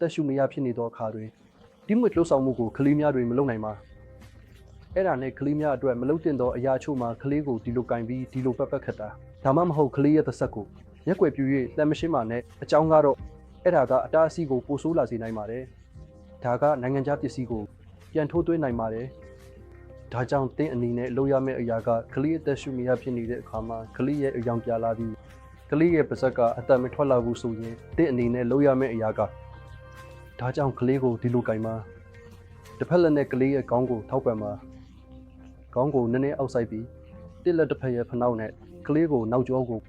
သက်ရှူမရဖြစ်နေသောအခါတွင်တိမွေလှုပ်ဆောင်မှုကိုကလေးများတွင်မလုပ်နိုင်ပါအဲ့ဒါနဲ့ကလေးများအတွက်မလုပ်တင်သောအရာချို့မှာကလေးကိုဒီလိုကင်ပြီးဒီလိုပက်ပက်ခတ်တာဒါမှမဟုတ်ကလေးရဲ့သက်ဆက်ကိုရက်ွယ်ပြူ၍လက်မရှင်းပါနဲ့အကြောင်းကတော့အဲ့ဒါကအတားအဆီးကိုပိုဆိုးလာစေနိုင်ပါတယ်ဒါကနိုင်ငံခြားပစ္စည်းကိုပြန်ထိုးသွင်းနိုင်ပါတယ်ဒါကြောင့်တင်းအနေနဲ့လုပ်ရမယ့်အရာကကလေးအသက်ရှူမရဖြစ်နေတဲ့အခါမှာကလေးရဲ့အယောင်ပြလာပြီးက လေးရဲ့ပါဇက်ကအသက်မထွက်လာဘူးဆိုရင်တင့်အနေနဲ့လုပ်ရမယ့်အရာကဒါကြောင့်ကလေးကိုဒီလိုကင်ပါတစ်ဖက်လက်နဲ့ကလေးရဲ့ခေါင်းကိုထောက်ပံပါခေါင်းကိုနည်းနည်းအောက်ဆိုင်ပြီးတစ်လက်တစ်ဖက်ရဲ့ဖနှောက်နဲ့ကလေးကိုနောက်ကျောကို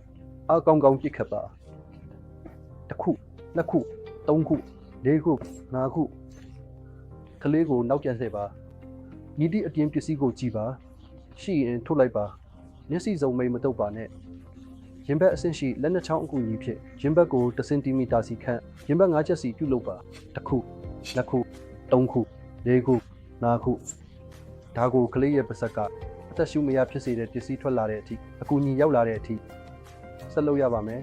အကောင်းကောင်းပြစ်ခတ်ပါတစ်ခုနှစ်ခုသုံးခုလေးခုငါးခုကလေးကိုနောက်ပြန်ဆက်ပါညီတိအပြင်ပစ္စည်းကိုကြည့်ပါရှိရင်ထုတ်လိုက်ပါမျက်စိစုံမိတ်မတုပ်ပါနဲ့ ရင်ဘတ်အဆင့်ရှိလက်နှစ်ချောင်းအကူအညီဖြင့်ရင်ဘတ်ကို1စင်တီမီတာစီခန့်ရင်ဘတ်5ချက်စီပြုတ်လုပ်ပါတစ်ခုနှစ်ခုသုံးခုလေးခုငါးခုဒါကိုကလေးရဲ့ပါဇက်ကအသက်ရှူမရဖြစ်စေတဲ့ပစ္စည်းထွက်လာတဲ့အထိအကူအညီရောက်လာတဲ့အထိဆက်လုပ်ရပါမယ်